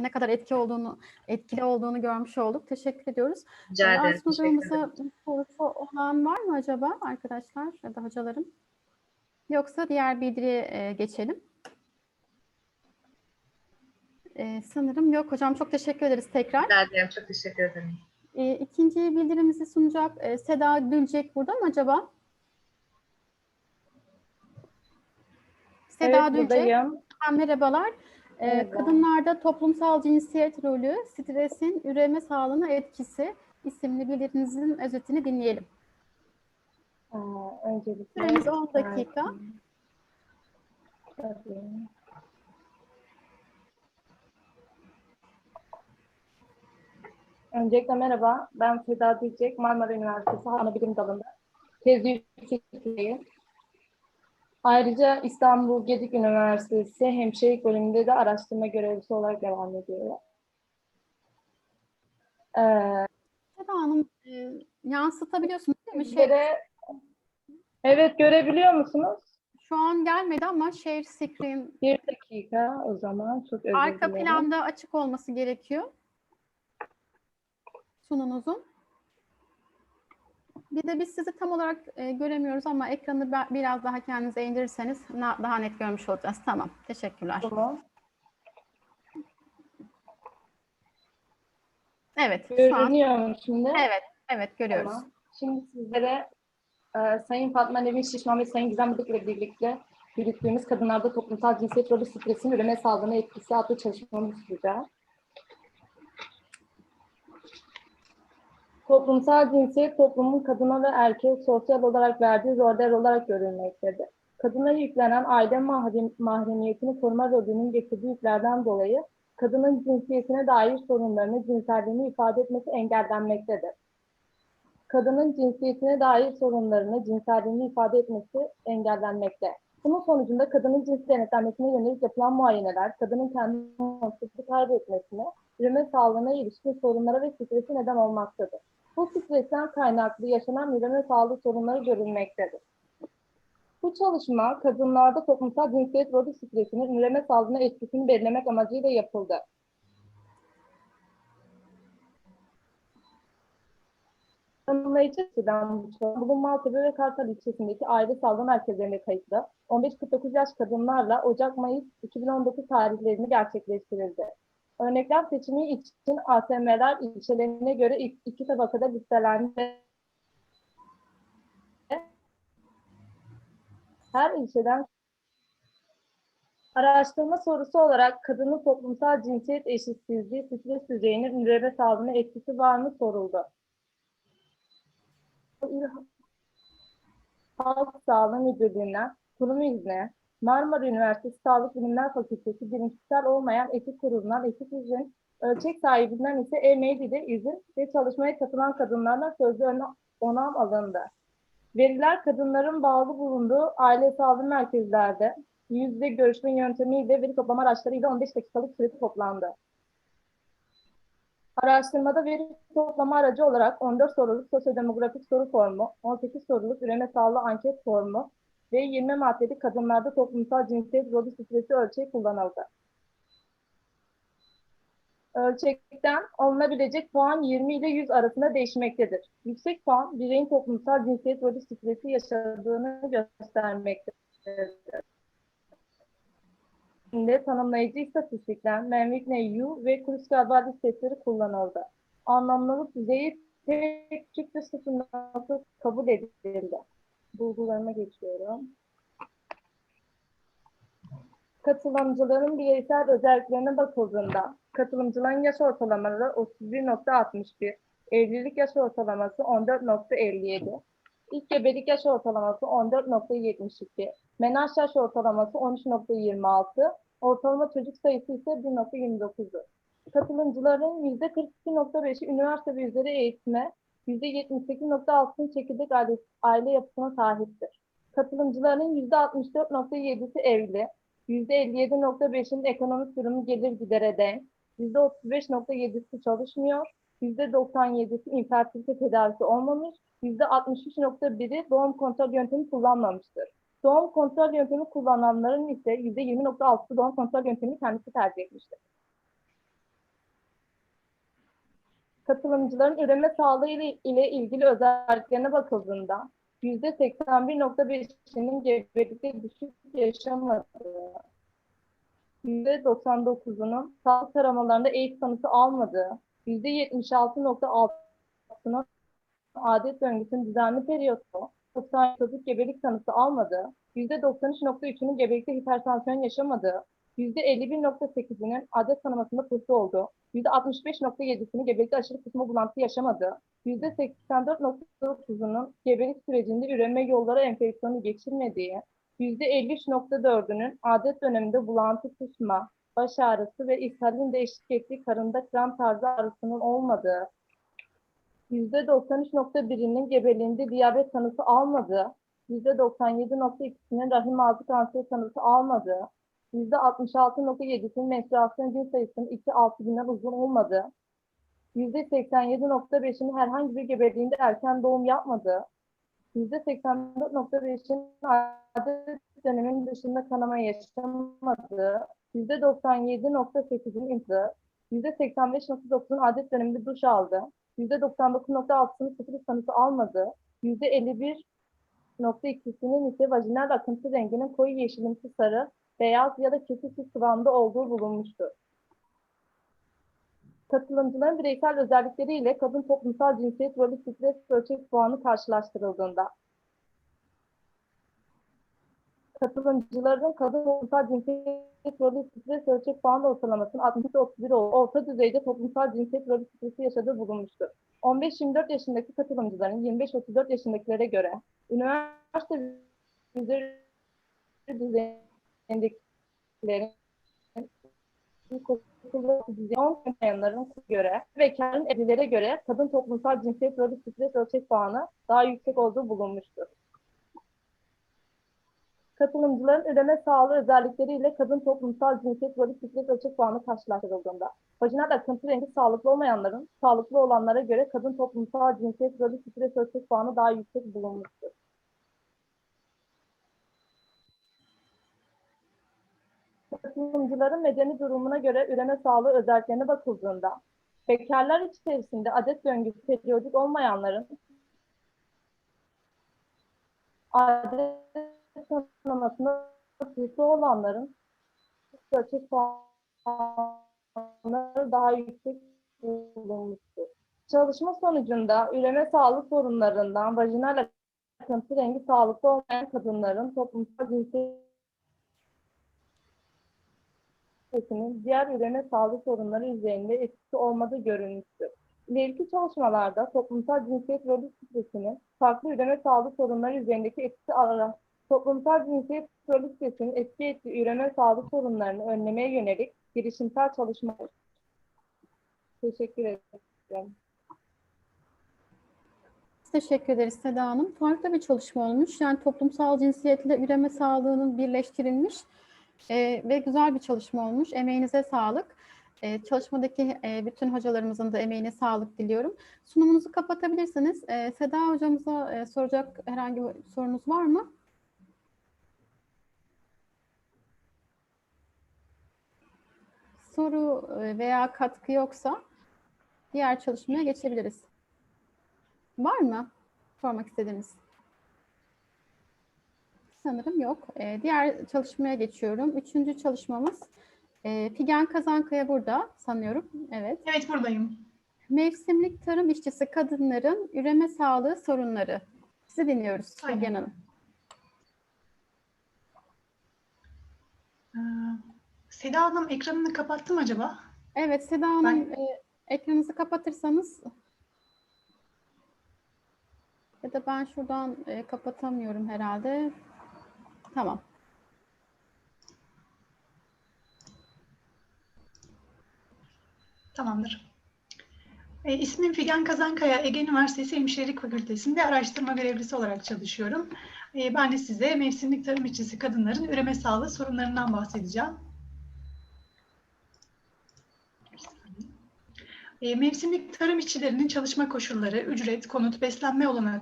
ne kadar etki olduğunu, etkili olduğunu görmüş olduk. Teşekkür ediyoruz. Rica Ee, ederim. Ederim. hocamıza sorusu olan var mı acaba arkadaşlar ya da hocalarım? Yoksa diğer bildiriye e, geçelim. Ee, sanırım yok hocam. Çok teşekkür ederiz tekrar. Rica ederim. Çok teşekkür ederim. E, ikinci bildirimizi sunacak e, Seda Dülecek burada mı acaba? Seda evet, Dülecek. buradayım. Ha, Merhabalar. Ee. Kadınlarda toplumsal cinsiyet rolü, stresin üreme sağlığına etkisi isimli bildirinizin özetini dinleyelim. Ee, öncelikle Süremiz 10 dakika. Tabii. Öncelikle merhaba, ben Seda Diyecek, Marmara Üniversitesi Anabilim Dalı'nda tez yüksekliğim. Ayrıca İstanbul Gedik Üniversitesi Hemşirelik Bölümünde de araştırma görevlisi olarak devam ediyorum. Ee, Seda Hanım e, yansıtabiliyorsunuz değil mi? Şey, sizlere- evet görebiliyor musunuz? şu an gelmedi ama share screen Bir dakika o zaman çok özür arka dilerim. planda açık olması gerekiyor. Sununuzun. Bir de biz sizi tam olarak e, göremiyoruz ama ekranı biraz daha kendinize indirirseniz daha net görmüş olacağız. Tamam. Teşekkürler. Tamam. Evet. An. Görünüyor mu şimdi? Evet. Evet görüyoruz. Tamam. Şimdi sizlere e, Sayın Fatma Nevin Şişman ve Sayın Gizem Bıdık ile birlikte yürüttüğümüz kadınlarda toplumsal cinsiyet rolü stresin üreme sağlığına etkisi adlı çalışmamızı sunacağım. Toplumsal cinsiyet toplumun kadına ve erkeğe sosyal olarak verdiği roller olarak görülmektedir. Kadına yüklenen aile mahrem, mahremiyetini koruma rolünün getirdiği yüklerden dolayı kadının cinsiyetine dair sorunlarını, cinselliğini ifade etmesi engellenmektedir kadının cinsiyetine dair sorunlarını, cinselliğini ifade etmesi engellenmekte. Bunun sonucunda kadının cins denetlenmesine yönelik yapılan muayeneler, kadının kendi kontrolü kaybetmesine, üreme sağlığına ilişkin sorunlara ve stresi neden olmaktadır. Bu stresten kaynaklı yaşanan üreme sağlığı sorunları görülmektedir. Bu çalışma kadınlarda toplumsal cinsiyet rolü stresinin üreme sağlığına etkisini belirlemek amacıyla yapıldı. Tanımlayıcı açıdan bulunma Maltepe ve Kartal ilçesindeki aile sağlığı merkezlerinde kayıtlı 15-49 yaş kadınlarla Ocak-Mayıs 2019 tarihlerini gerçekleştirildi. Örneklem seçimi için ASM'ler ilçelerine göre iki tabakada listelendi. Her ilçeden Araştırma sorusu olarak kadının toplumsal cinsiyet eşitsizliği stres düzeyinin üreme sağlığına etkisi var mı soruldu. Halk Sağlığı Müdürlüğü'nden kurum izni, Marmara Üniversitesi Sağlık Bilimler Fakültesi bilimsel olmayan etik kurulundan etik izin, ölçek sahibinden ise e-mail ile izin ve çalışmaya katılan kadınlardan sözlü ona- onam alındı. Veriler kadınların bağlı bulunduğu aile sağlığı merkezlerde yüzde görüşme yöntemiyle veri toplama araçlarıyla 15 dakikalık süresi toplandı. Araştırmada veri toplama aracı olarak 14 soruluk sosyodemografik soru formu, 18 soruluk üreme sağlığı anket formu ve 20 maddelik kadınlarda toplumsal cinsiyet rolü stresi ölçeği kullanıldı. Ölçekten alınabilecek puan 20 ile 100 arasında değişmektedir. Yüksek puan bireyin toplumsal cinsiyet rolü stresi yaşadığını göstermektedir. Şimdi tanımlayıcı istatistikler, Menvik-Neyyu ve Kruskal-Wallis testleri kullanıldı. Anlamlılık düzeyi tek çıktı sıfır kabul edildi. Bulgularına geçiyorum. Katılımcıların bireysel özelliklerine bakıldığında katılımcıların yaş ortalamaları 31.61, evlilik yaş ortalaması 14.57, ilk gebelik yaş ortalaması 14.72, menaj yaş ortalaması 13.26, ortalama çocuk sayısı ise 1.29'dur. Katılımcıların %42.5'i üniversite ve üzeri eğitime, %78.6'ın çekirdek aile, aile yapısına sahiptir. Katılımcıların %64.7'si evli, %57.5'in ekonomik durumu gelir gidere denk, %35.7'si çalışmıyor, %97'si infertilite tedavisi olmamış, %63.1'i doğum kontrol yöntemi kullanmamıştır. Doğum kontrol yöntemi kullananların ise %20.6'sı doğum kontrol yöntemini kendisi tercih etmiştir. Katılımcıların üreme sağlığı ile, ile ilgili özelliklerine bakıldığında %81.5'inin gebelikte düşük yaşamadığı, %99'unun sağlık taramalarında AIDS tanısı almadığı, %76.6'nın adet döngüsünün düzenli periyodu, 90 çocuk gebelik tanısı almadığı, %93.3'ünün gebelikte hipertansiyon yaşamadığı, %51.8'inin adet tanımasında pıhtı olduğu, %65.7'sinin gebelikte aşırı kusma bulantı yaşamadığı, %84.9'unun gebelik sürecinde üreme yolları enfeksiyonu geçirmediği, %53.4'ünün adet döneminde bulantı, kusma, baş ağrısı ve ishalin de eşlik ettiği karında kram tarzı ağrısının olmadığı, %93.1'inin gebeliğinde diyabet tanısı almadığı, %97.2'sinin rahim ağzı kanseri tanısı almadığı, %66.7'sinin menstruasyon gün sayısının 2-6 günden uzun olmadığı, %87.5'inin herhangi bir gebeliğinde erken doğum yapmadığı, %84.5'in adet dönemin dışında kanama yaşamadığı, %97.8'in intihar, %85.9'un adet döneminde duş aldı, %99.6'sının sıfır tanısı almadı, %51.2'sinin ise vajinal akıntı renginin koyu yeşilimsi sarı, beyaz ya da kesik kıvamda olduğu bulunmuştur. Katılımcıların bireysel özellikleriyle kadın toplumsal cinsiyet rolü stres ölçek puanı karşılaştırıldığında katılımcıların kadın toplumsal cinsiyet rolü stres ölçek puanı ortalamasının 60-31 olduğu orta düzeyde toplumsal cinsiyet rolü stresi yaşadığı bulunmuştur. 15-24 yaşındaki katılımcıların 25-34 yaşındakilere göre üniversite üzeri ilkokulda olmayanların göre ve kendi evlilere göre kadın toplumsal cinsiyet rolü stres ölçek puanı daha yüksek olduğu bulunmuştur. Katılımcıların üreme sağlığı özellikleriyle kadın toplumsal cinsiyet rolü stres ölçek puanı karşılaştırıldığında vajinal akıntı rengi sağlıklı olmayanların sağlıklı olanlara göre kadın toplumsal cinsiyet rolü stres ölçek puanı daha yüksek bulunmuştur. Katılımcıların medeni durumuna göre üreme sağlığı özelliklerine bakıldığında, bekarlar içerisinde adet döngüsü periyodik olmayanların, adet tanımasında sıkıntı olanların ölçek puanları daha yüksek bulunmuştur. Çalışma sonucunda üreme sağlık sorunlarından vajinal akıntı rengi sağlıklı olmayan kadınların toplumsal cinsiyet sitesinin diğer üreme sağlık sorunları üzerinde etkisi olmadığı görülmüştür. İleriki çalışmalarda toplumsal cinsiyet rolü sitesinin farklı üreme sağlık sorunları üzerindeki etkisi alarak toplumsal cinsiyet rolü sitesinin etki ettiği üreme sağlık sorunlarını önlemeye yönelik girişimsel çalışmalar. Teşekkür ederim. Teşekkür ederiz Seda Hanım. Farklı bir çalışma olmuş. Yani toplumsal cinsiyetle üreme sağlığının birleştirilmiş e, ve güzel bir çalışma olmuş. Emeğinize sağlık. E, çalışmadaki e, bütün hocalarımızın da emeğine sağlık diliyorum. Sunumunuzu kapatabilirsiniz. E, Seda hocamıza e, soracak herhangi bir sorunuz var mı? Soru e, veya katkı yoksa diğer çalışmaya geçebiliriz. Var mı sormak istediğiniz? Sanırım yok. Ee, diğer çalışmaya geçiyorum. Üçüncü çalışmamız e, Figen Kazankaya burada sanıyorum. Evet. Evet buradayım. Mevsimlik tarım işçisi kadınların üreme sağlığı sorunları. Sizi dinliyoruz Aynen. Figen Hanım. Ee, Seda Hanım ekranını kapattım acaba? Evet Seda Hanım e, ekranınızı kapatırsanız ya da ben şuradan e, kapatamıyorum herhalde. Tamam. Tamamdır. E, ismim Figen Kazankaya, Ege Üniversitesi Hemşirelik Fakültesi'nde araştırma görevlisi olarak çalışıyorum. E, ben de size mevsimlik tarım işçisi kadınların üreme sağlığı sorunlarından bahsedeceğim. E, mevsimlik tarım işçilerinin çalışma koşulları, ücret, konut, beslenme olanakları,